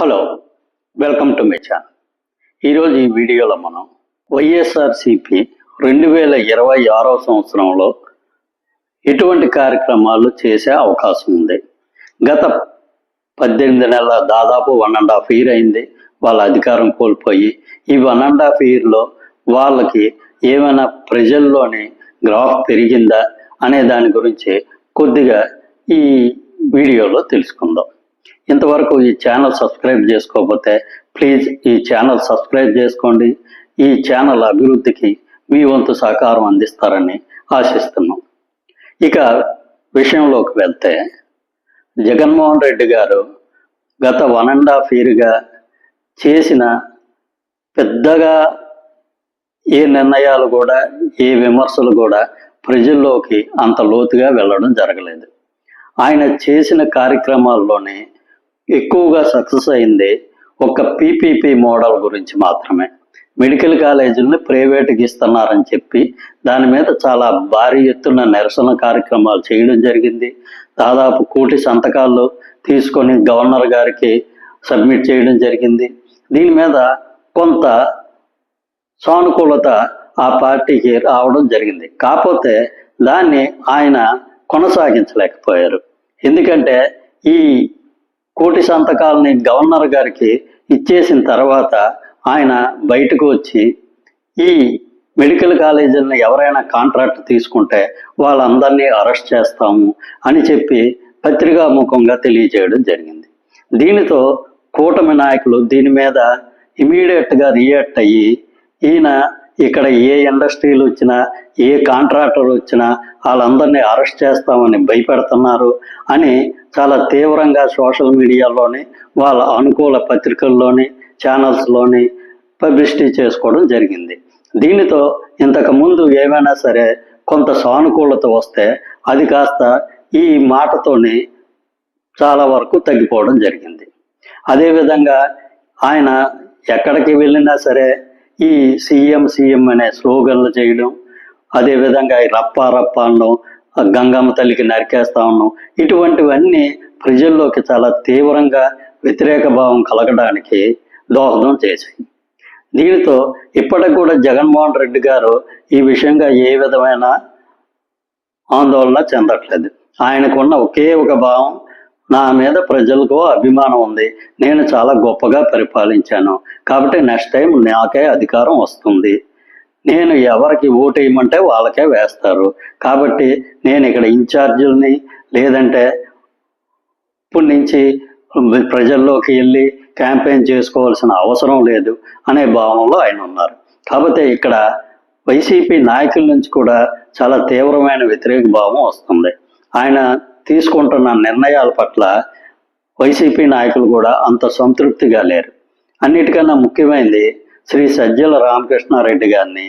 Hello welcome to my channel ఈరోజు ఈ వీడియోలో మనం వైఎస్ఆర్సిపి రెండు వేల ఇరవై ఆరో సంవత్సరంలో ఎటువంటి కార్యక్రమాలు చేసే అవకాశం ఉంది. గత పద్దెనిమిది నెలల దాదాపు వన్ అండ్ హాఫ్ ఇయర్ అయింది. వాళ్ళ అధికారం కోల్పోయి ఈ వన్ అండ్ హాఫ్ ఇయర్లో వాళ్ళకి ఏమైనా ప్రజల్లోని గ్రాఫ్ పెరిగిందా అనే దాని గురించి కొద్దిగా ఈ వీడియోలో తెలుసుకుందాం. ఇంతవరకు ఈ ఛానల్ సబ్స్క్రైబ్ చేసుకోకపోతే ప్లీజ్ ఈ ఛానల్ సబ్స్క్రైబ్ చేసుకోండి. ఈ ఛానల్ అభివృద్ధికి మీ వంతు సహకారం అందిస్తారని ఆశిస్తున్నాం. ఇక విషయంలోకి వెళ్తే జగన్మోహన్ రెడ్డి గారు గత వన్ అండ్ హాఫ్ ఇయర్గా చేసిన పెద్దగా ఏ నిర్ణయాలు కూడా ఏ విమర్శలు కూడా ప్రజల్లోకి అంత లోతుగా వెళ్ళడం జరగలేదు. ఆయన చేసిన కార్యక్రమాల్లోనే ఎక్కువగా సక్సెస్ అయింది ఒక పీపీపీ మోడల్ గురించి మాత్రమే. మెడికల్ కాలేజీలను ప్రైవేట్కి ఇస్తున్నారని చెప్పి దాని మీద చాలా భారీ ఎత్తున నిరసన కార్యక్రమాలు చేయడం జరిగింది. దాదాపు కోటి సంతకాలు తీసుకొని గవర్నర్ గారికి సబ్మిట్ చేయడం జరిగింది. దీని మీద కొంత సానుకూలత ఆ పార్టీకి రావడం జరిగింది. కాకపోతే దాన్ని ఆయన కొనసాగించలేకపోయారు. ఎందుకంటే ఈ కోటి సంతకాలని గవర్నర్ గారికి ఇచ్చేసిన తర్వాత ఆయన బయటకు వచ్చి ఈ మెడికల్ కాలేజీలను ఎవరైనా కాంట్రాక్ట్ తీసుకుంటే వాళ్ళందరినీ అరెస్ట్ చేస్తాము అని చెప్పి పత్రికా ముఖంగా తెలియజేయడం జరిగింది. దీనితో కూటమి నాయకులు దీని మీద ఇమీడియట్గా రియాక్ట్ అయ్యి ఈయన ఇక్కడ ఏ ఇండస్ట్రీలు వచ్చినా ఏ కాంట్రాక్టర్ వచ్చినా వాళ్ళందరినీ అరెస్ట్ చేస్తామని భయపెడుతున్నారు అని చాలా తీవ్రంగా సోషల్ మీడియాలోని వాళ్ళ అనుకూల పత్రికల్లోని ఛానల్స్లోని పబ్లిసిటీ చేసుకోవడం జరిగింది. దీనితో ఇంతకుముందు ఏమైనా సరే కొంత సానుకూలత వస్తే అది కాస్త ఈ మాటతోని చాలా వరకు తగ్గిపోవడం జరిగింది. అదేవిధంగా ఆయన ఎక్కడికి వెళ్ళినా సరే ఈ సీఎం సీఎం అనే స్లోగన్లు చేయడం అదేవిధంగా రప్ప రప్ప అనడం గంగమ్మ తల్లికి నరికేస్తా ఉన్నాం. ఇటువంటివన్నీ ప్రజల్లోకి చాలా తీవ్రంగా వ్యతిరేక భావం కలగడానికి దోహదం చేశాయి. దీనితో ఇప్పటికి కూడా జగన్మోహన్ రెడ్డి గారు ఈ విషయంగా ఏ విధమైన ఆందోళన చెందట్లేదు. ఆయనకున్న ఒకే ఒక భావం నా మీద ప్రజలకు అభిమానం ఉంది. నేను చాలా గొప్పగా పరిపాలించాను. కాబట్టి నెక్స్ట్ టైం నాకే అధికారం వస్తుంది. నేను ఎవరికి ఓటు వేయమంటే వాళ్ళకే వేస్తారు. కాబట్టి నేను ఇక్కడ ఇన్ఛార్జుల్ని లేదంటే ఇప్పటి నుంచి ప్రజల్లోకి వెళ్ళి క్యాంపెయిన్ చేసుకోవాల్సిన అవసరం లేదు అనే భావంలో ఆయన ఉన్నారు. కాకపోతే ఇక్కడ వైసీపీ నాయకుల నుంచి కూడా చాలా తీవ్రమైన వ్యతిరేక భావం వస్తుంది. ఆయన తీసుకుంటున్న నిర్ణయాల పట్ల వైసీపీ నాయకులు కూడా అంత సంతృప్తిగా లేరు. అన్నిటికన్నా ముఖ్యమైనది శ్రీ సజ్జల రామకృష్ణారెడ్డి గారిని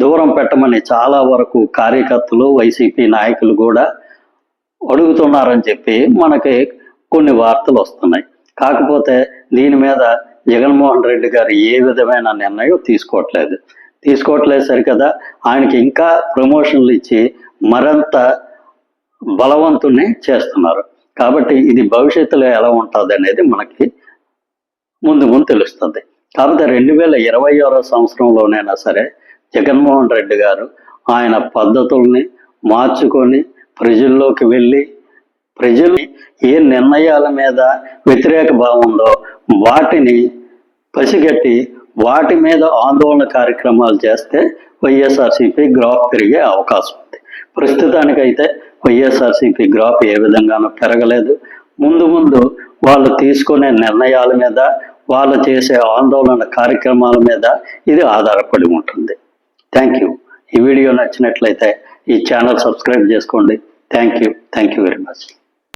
దూరం పెట్టమని చాలా వరకు కార్యకర్తలు వైసీపీ నాయకులు కూడా అడుగుతున్నారని చెప్పి మనకి కొన్ని వార్తలు వస్తున్నాయి. కాకపోతే దీని మీద జగన్మోహన్ రెడ్డి గారు ఏ విధమైన నిర్ణయం తీసుకోవట్లేదు. తీసుకోవట్లేదు సరికదా. ఆయనకి ఇంకా ప్రమోషన్లు ఇచ్చి మరింత బలవంతుని చేస్తున్నారు. కాబట్టి ఇది భవిష్యత్తులో ఎలా ఉంటుంది అనేది మనకి ముందు ముందు తెలుస్తుంది. కాకపోతే రెండు వేల ఇరవై ఆరో సంవత్సరంలోనైనా సరే జగన్మోహన్ రెడ్డి గారు ఆయన పద్ధతుల్ని మార్చుకొని ప్రజల్లోకి వెళ్ళి ప్రజలు ఏ నిర్ణయాల మీద వ్యతిరేక భావం ఉందో వాటిని పసిగట్టి వాటి మీద ఆందోళన కార్యక్రమాలు చేస్తే వైఎస్ఆర్సీపీ గ్రాఫ్ పెరిగే అవకాశం ఉంది. ప్రస్తుతానికైతే వైఎస్ఆర్సీపీ గ్రాఫ్ ఏ విధంగానూ పెరగలేదు. ముందు ముందు వాళ్ళు తీసుకునే నిర్ణయాల మీద వాళ్ళు చేసే ఆందోళన కార్యక్రమాల మీద ఇది ఆధారపడి ఉంటుంది. థ్యాంక్ యూ ఈ వీడియో నచ్చినట్లయితే ఈ ఛానల్ సబ్స్క్రైబ్ చేసుకోండి. Thank you thank you very much